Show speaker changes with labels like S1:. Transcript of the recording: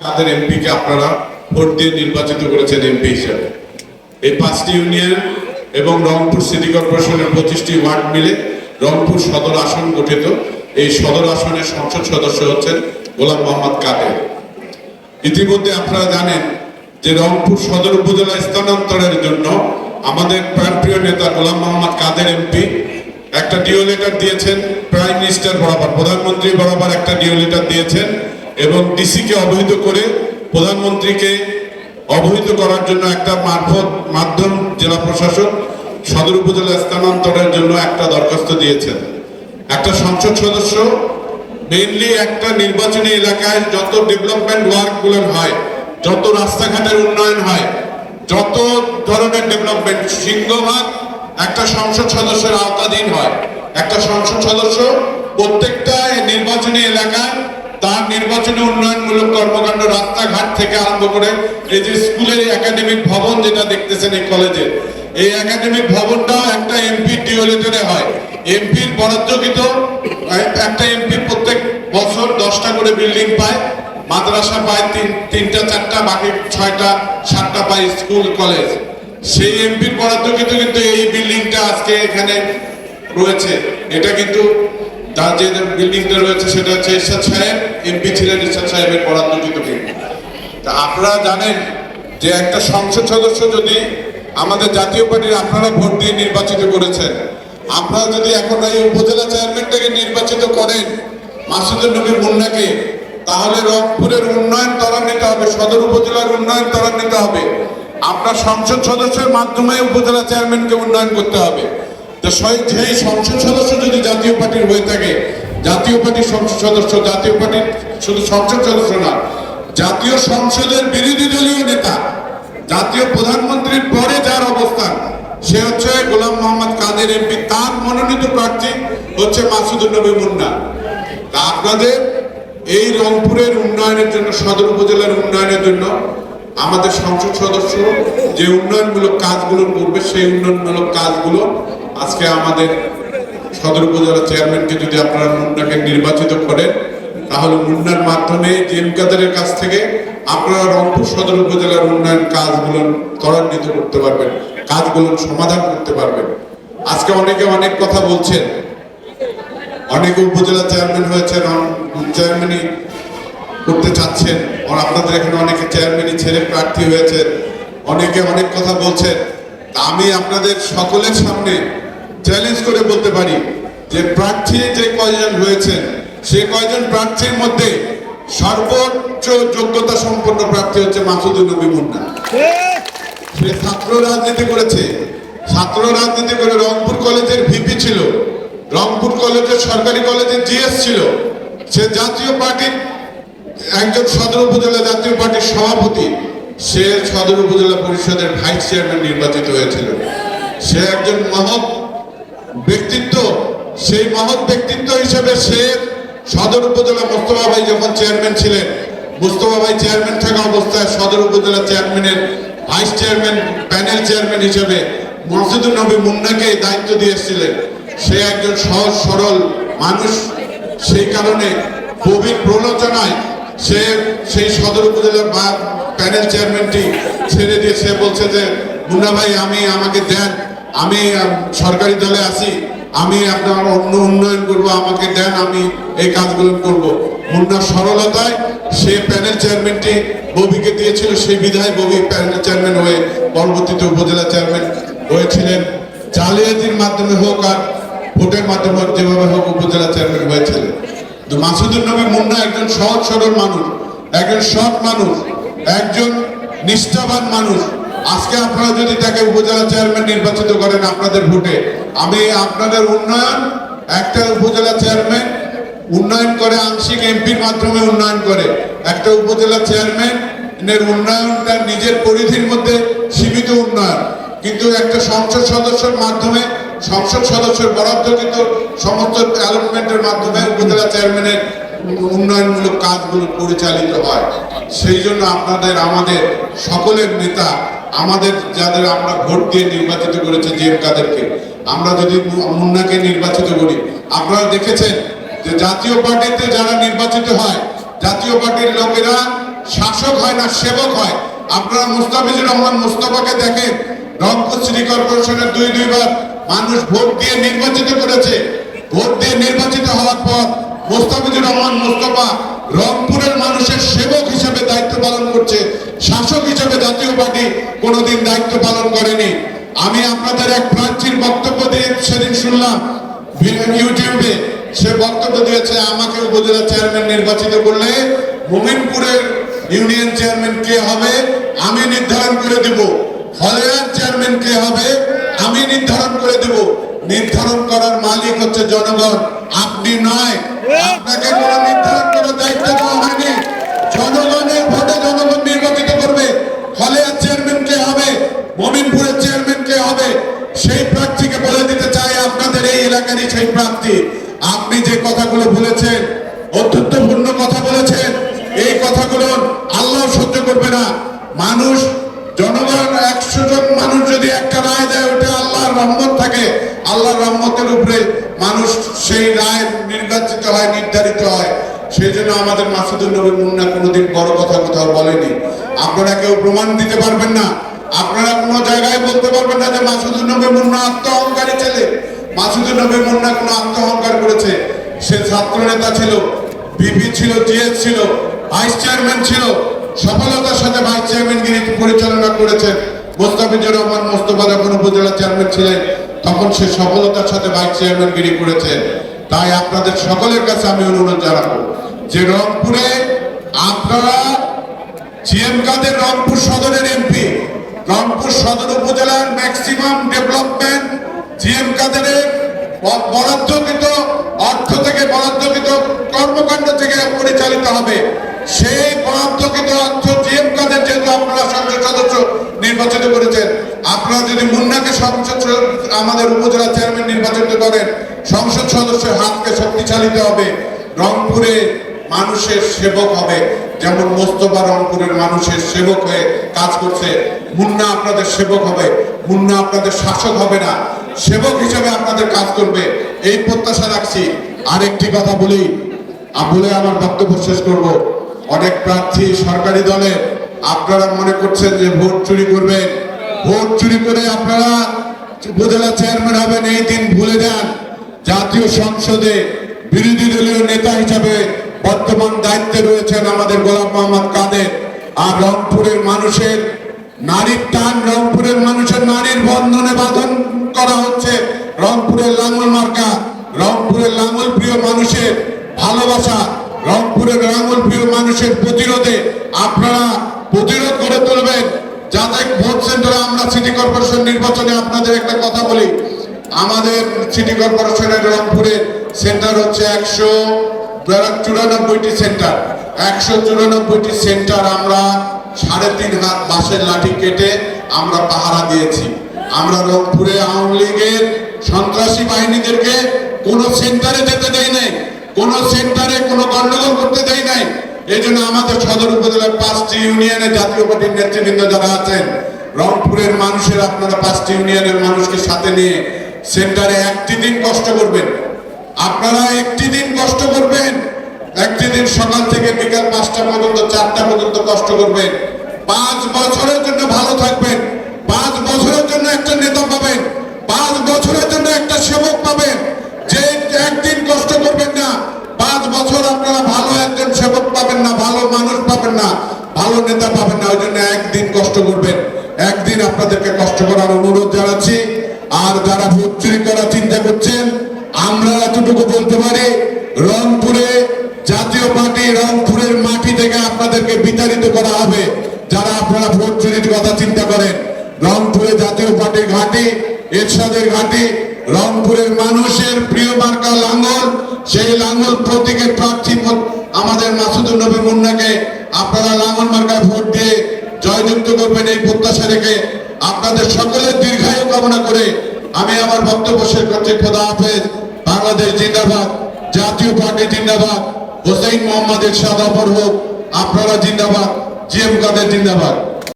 S1: কাদের এমপিকে আপনারা ভোট দিয়ে নির্বাচিত করেছেন এমপি হিসেবে? এই পাঁচটি ইউনিয়ন এবং রংপুর সিটি কর্পোরেশনের পঁচিশটি ওয়ার্ড মিলে রংপুর সদর আসন গঠিত। এই সদর আসনের সংসদ সদস্য হচ্ছেন গোলাম মোহাম্মদ কাদের। ইতিমধ্যে আপনারা জানেন যে রংপুর সদর উপজেলা স্থানান্তরের জন্য আমাদের প্রাণপ্রিয় নেতা গোলাম মোহাম্মদ কাদের এমপি একটা ডিও লেটার দিয়েছেন, প্রাইম মিনিস্টার বরাবর, প্রধানমন্ত্রী বরাবর একটা ডিও লেটার দিয়েছেন। এবং ডিসিকে অবহিত করে প্রধানমন্ত্রীকে অবহিত করার জন্য একটা মারফত মাধ্যম জেলা প্রশাসক সদর উপজেলা স্থানান্তরের জন্য একটা দরখাস্ত দিয়েছেন। একটা সংসদ সদস্য মেইনলি একটা নির্বাচনী এলাকায় যত ডেভেলপমেন্ট ওয়ার্কগুলো হয়, যত রাস্তাঘাটের উন্নয়ন হয়, যত ধরনের ডেভেলপমেন্ট সিংহভাগ একটা সংসদ সদস্যের আওতাধীন হয়। একটা সংসদ সদস্য প্রত্যেকটা নির্বাচনী এলাকায় তার নির্বাচনী উন্নয়নমূলক কর্মকাণ্ড রাস্তাঘাট থেকে আরম্ভ করে এই যে স্কুলের একাডেমিক ভবন যেটা দেখতেছেন এই কলেজে, এই একাডেমিক ভবনটাও একটা এমপি ডিওলেটারে হয়। এমপির বরাদ্দকৃত একটা এমপি প্রত্যেক বছর দশটা করে বিল্ডিং পায়, মাদ্রাসা পায় তিন, তিনটা, চারটা, বাকি ছয়টা, সাতটা পায় স্কুল, কলেজ। সেই এমপির বরাদ্দকৃত কিন্তু এই বিল্ডিংটা আজকে এখানে রয়েছে। এটা কিন্তু তার যে বিল্ডিংটা রয়েছে, সেটা হচ্ছে ইরশাদ সাহেব এমপি ছিলেন ইরশাদ সাহেবের বরাদ্দকৃত বিল্ডিং তা আপনারা জানেন যে একটা সংসদ সদস্য যদি আমাদের জাতীয় পার্টির আপনারা ভোট দিয়ে নির্বাচিত করেছেন, আপনারা যদি এখন এই উপজেলা চেয়ারম্যানটাকে নির্বাচিত করেন মাসুদুর নবী মুন্নাকে, তাহলে রংপুরের উন্নয়ন ত্বরান্বিত হবে, সদর উপজেলার উন্নয়ন ত্বরান্বিত হবে। আপনার সংসদ সদস্যের মাধ্যমে উপজেলা চেয়ারম্যানকে উন্নয়ন করতে হবে। তো সেই- সংসদ সদস্য যদি জাতীয় পার্টির হয়ে থাকে, জাতীয় পার্টির সংসদ সদস্য, জাতীয় পার্টির শুধু সংসদ সদস্য না, জাতীয় সংসদের বিরোধী দলীয় নেতা, জাতীয় প্রধানমন্ত্রীর পরে যার অবস্থান, সে হচ্ছে গোলাম মোহাম্মদ কাদের এমপি, তার মনোনীত প্রার্থী হচ্ছে মাসুদুর নবী মুন্না। তা আপনাদের এই রংপুরের উন্নয়নের জন্য, সদর উপজেলার উন্নয়নের জন্য আমাদের সংসদ সদস্য যে উন্নয়নমূলক কাজগুলো করবে, সেই উন্নয়নমূলক কাজগুলো আজকে আমাদের সদর উপজেলা চেয়ারম্যানকে যদি আপনারা মুন্নাকে নির্বাচিত করেন, তাহলে মুন্নার মাধ্যমে জেম কাদারের কাছ থেকে আপনারা রংপুর সদর উপজেলার উন্নয়ন কাজগুলো ত্বরান্বিত করতে পারবেন, কাজগুলো সমাধান করতে পারবেন। আজকে অনেকে অনেক কথা বলছেন। অনেকে উপজেলা চেয়ারম্যান হয়েছেন চেয়ারম্যানই করতে চাচ্ছেন। আর আপনাদের এখানে অনেকে চেয়ারম্যানই ছেড়ে প্রার্থী হয়েছেন অনেকে অনেক কথা বলছেন। আমি আপনাদের সকলের সামনে চ্যালেঞ্জ করে বলতে পারি যে প্রার্থী যে কয়জন হয়েছেন সে কয়জন প্রার্থীর মধ্যে সর্বোচ্চ যোগ্যতা সম্পন্ন প্রার্থী হচ্ছে মাসুদুর নবী মুন্না। সে ছাত্র রাজনীতি করেছে। ছাত্র রাজনীতি করে রংপুর কলেজের ভিপি ছিল। রংপুর কলেজের সরকারি কলেজের জিএস ছিল। সে জাতীয় পার্টির একজন সদর উপজেলা জাতীয় পার্টির সভাপতি, সে সদর উপজেলা পরিষদের ভাইস চেয়ারম্যান নির্বাচিত হয়েছিল। সে একজন মহৎ ব্যক্তিত্ব, সেই মহৎ ব্যক্তিত্ব হিসেবে সে সদর উপজেলা মোস্তফা ভাই যখন চেয়ারম্যান ছিলেন, মোস্তফা ভাই চেয়ারম্যান থাকা অবস্থায় সদর উপজেলা চেয়ারম্যানের ভাইস চেয়ারম্যান, প্যানেল চেয়ারম্যান হিসেবে মসজিদুল নবী মুন্নাকে দায়িত্ব দিয়েছিলেন সে একজন সহজ সরল মানুষ, সেই কারণে গভীর প্রলোচনায় সে সেই সদর উপজেলার প্যানেল চেয়ারম্যানটি ছেড়ে দিয়ে সে বলছে যে, মুন্না ভাই, আমি, আমাকে দেন। আমি সরকারি দলে আছি। আমি আপনার অন্য উন্নয়ন করব, আমাকে দেন, আমি এই কাজগুলো করব। মুন্নার সরলতায় সে প্যানেল চেয়ারম্যানটি ববিকে দিয়েছিল, সেই বিধায় ববি প্যানেল চেয়ারম্যান হয়ে পরবর্তীতে উপজেলা চেয়ারম্যান হয়েছিলেন। জালিয়াতির মাধ্যমে হোক আর ভোটের মাধ্যমে যেভাবে হোক উপজেলা চেয়ারম্যান হয়েছিলেন। তো মাসুদুর নবী মুন্না একজন সহজ সরল মানুষ, একজন সৎ মানুষ, একজন নিষ্ঠাবান মানুষ। আজকে আপনারা যদি তাকে উপজেলা চেয়ারম্যান নির্বাচিত করেন আপনাদের ভোটে, আমি আপনাদের উন্নয়ন, একটা উপজেলা চেয়ারম্যান উন্নয়ন করে আংশিক এমপির মাধ্যমে উন্নয়ন করে, একটা উপজেলা চেয়ারম্যান এর উন্নয়নটা নিজের পরিধির মধ্যে সীমিত উন্নয়ন। কিন্তু একটা সংসদ সদস্যের মাধ্যমে সংসদ সদস্যের বরাদ্দকৃত সমস্ত অ্যালটমেন্টের মাধ্যমে উপজেলা চেয়ারম্যানের উন্নয়নমূলক কাজগুলো পরিচালিত হয়। সেই জন্য আপনাদের, আমাদের সকলের নেতা, আমাদের যাদের আমরা ভোট দিয়ে নির্বাচিত করেছে জিএম কাদেরকে, আমরা যদি মুন্নাকে নির্বাচিত করি, আপনারা দেখেছেন যে জাতীয় পার্টিতে যারা নির্বাচিত হয়, জাতীয় পার্টির লোকেরা শাসক হয় না, সেবক হয়। আপনারা মুস্তাফিজুর রহমান মুস্তফাকে দেখেন, রংপুর সিটি কর্পোরেশনের দুই দুইবার মানুষ ভোট দিয়ে নির্বাচিত করেছে। ভোট দিয়ে নির্বাচিত হওয়ার পর মোস্তাফিজুর রহমান মোস্তফা রংপুরের মানুষের সেবক হিসেবে দায়িত্ব পালন করছে। শাসক হিসেবে জাতীয় পার্টি কোনোদিন দায়িত্ব পালন করেনি। আমি আপনাদের এক প্রার্থীর বক্তব্য দিয়ে সেদিন শুনলাম। ইউটিউবে সে বক্তব্য দিয়েছে, আমাকে উপজেলা চেয়ারম্যান নির্বাচিত করলে মোমিনপুরের ইউনিয়ন চেয়ারম্যান কে হবে? আমি নির্ধারণ করে দেব। হলের চেয়ারম্যান কে হবে? আমি নির্ধারণ করে দেব। নির্ধারণ করার মালিক হচ্ছে জনগণ। আপনি নয়, আপনাকে কোনো নির্ধারণ করার দায়িত্ব দেওয়া হয়নি। জনগণের ভোটে জনগণ নির্বাচিত করবে। হলের চেয়ারম্যান কে হবে? মমিনপুরের চেয়ারম্যান কে হবে? সেই প্রার্থীকে বলে দিতে চাই আপনাদের এই এলাকারই সেই প্রার্থী। আপনি যে কথাগুলো বলেছেন অত্যন্তপূর্ণ কথা বলেছেন, এই কথাগুলো আল্লাহ সহ্য করবে না। মানুষ রহমত থাকে, আল্লাহর রহমতের উপরে মানুষ সেই রায় নির্বাচিত হয়, নির্ধারিত হয়। সেই জন্য আমাদের মাসুদুল নবী মুন্না কোনোদিন বড় কথা কোথাও বলেনি। আপনারা কেউ প্রমাণ দিতে পারবেন না। আপনারা কোনো জায়গায় বলতে পারবেন না যে মাসুদুল নবী মুন্না আত্ম অহংকারী ছেলে। মাসুদুল নবী মুন্না কোনো আত্ম অহংকার করেছে। সে ছাত্র নেতা ছিল বিপি ছিল, জিএস ছিল, ভাইস চেয়ারম্যান ছিল, সফলতার সাথে ভাইস চেয়ারম্যানগিরি পরিচালনা করেছেন। মোস্তাফিজুর রহমান মোস্তফা যখন উপজেলা চেয়ারম্যান ছিলেন, তখন সে সফলতার সাথে ভাইস চেয়ারম্যানগিরি করেছেন তাই আপনাদের সকলের কাছে আমি অনুরোধ জানাব যে রংপুরে আপনারা জিএম কাদের রংপুর সদরের এমপি রংপুর সদর উপজেলার ম্যাক্সিমাম ডেভেলপমেন্ট জিএম কাদের বরাদ্দকৃত, অর্থ থেকে বরাদ্দকৃত, কর্মকাণ্ড থেকে পরিচালিত হবে। সেই বরাদ্দকৃত অর্থ জিএম কাদের, যেহেতু আপনারা নির্বাচিত করেছেন। আপনারা যদি মুন্নাকে সংসদ আমাদের উপজেলা চেয়ারম্যান নির্বাচিত করেন, সংসদ সদস্যের হাতকে শক্তিশালিত হবে। রংপুরে মানুষের সেবক হবে। যেমন মোস্তফা রংপুরের মানুষের সেবক হয়ে কাজ করছে, মুন্না আপনাদের সেবক হবে। মুন্না আপনাদের শাসক হবে না। সেবক হিসেবে আপনাদের কাজ করবে। এই প্রত্যাশা রাখছি। আরেকটি কথা বলি। বলে আমার বক্তব্য শেষ করব। অনেক প্রার্থী সরকারি দলে আপনারা মনে করছেন যে ভোট চুরি করবেন? ভোট চুরি করে আপনারা উপজেলা চেয়ারম্যান হবেন, এই দিন ভুলে যান। জাতীয় সংসদে বিরোধী দলীয় নেতা হিসাবে বর্তমান দায়িত্বে রয়েছেন আমাদের গোলাম মোহাম্মদ কাদের। আর রংপুরের মানুষের নারীর টান, রংপুরের মানুষের নারীর বন্ধনে বাঁধন করা হচ্ছে। রংপুরের লাঙ্গল মার্কা, রংপুরের লাঙ্গল প্রিয় মানুষের ভালোবাসা, রংপুরের লাঙ্গল প্রিয় মানুষের প্রতিরোধে আপনারা প্রতিরোধ করে তুলবেন। যাতে ভোট সেন্টারে আমরা সিটি কর্পোরেশন নির্বাচনে আপনাদের একটা কথা বলি, আমাদের সিটি কর্পোরেশনের রংপুরের সেন্টার হচ্ছে একশো চুরানব্বইটি সেন্টার। একশো চুরানব্বইটি সেন্টার আমরা সাড়ে তিন হাত বাঁশের লাঠি কেটে আমরা পাহারা দিয়েছি। আমরা রংপুরে আওয়ামী লীগের সন্ত্রাসী বাহিনীদেরকে কোনো সেন্টারে যেতে দেয় নাই, কোনো সেন্টারে কোনো গন্ডগোল করতে দেয় নাই। এই জন্য আমাদের সদর উপজেলার পাঁচটি ইউনিয়নে জাতীয় পার্টির নেতৃবৃন্দ যারা আছেন, রংপুরের মানুষের আপনারা পাঁচটি ইউনিয়নের মানুষকে সাথে নিয়ে সেন্টারে একটি দিন কষ্ট করবেন। আপনারা একটি দিন কষ্ট করবেন, একটি দিন সকাল থেকে বিকাল পাঁচটা পর্যন্ত, চারটা পর্যন্ত কষ্ট করবেন। পাঁচ বছরের জন্য ভালো থাকবেন, পাঁচ বছরের জন্য একটা নেতা পাবেন, পাঁচ বছরের জন্য নেতা পাবেন না ওই জন্য একদিন কষ্ট করবেন। একদিন আপনাদেরকে কষ্ট করার অনুরোধ জানাচ্ছি। আর যারা ভোট চুরি করার চিন্তা করছেন, আমরা এতটুকু বলতে পারি, রংপুরে জাতীয় পার্টি রংপুরের মাটি থেকে আপনাদেরকে বিতাড়িত করা হবে। যারা আপনারা ভোট চুরির কথা চিন্তা করেন, রংপুরে জাতীয় পার্টির ঘাঁটি, এরশাদের ঘাঁটি, রংপুরের মানুষের প্রিয় মার্কা লাঙ্গল, সেই লাঙ্গল প্রতীকের প্রার্থী আমাদের মাসুদুল নবী মুন্নাকে আপনারা লাঙ্গল মার্কায় ভোট দিয়ে জয়যুক্ত করবেন এই প্রত্যাশা রেখে আপনাদের সকলের দীর্ঘায়ু কামনা করে আমি আমার বক্তব্য শেষ করছি। খোদা হাফেজ। বাংলাদেশ জিন্দাবাদ। জাতীয় পার্টি জিন্দাবাদ। হোসেন মোহাম্মদ সাদা অপর হোক। আপনারা জিন্দাবাদ। জি এম কাদের জিন্দাবাদ।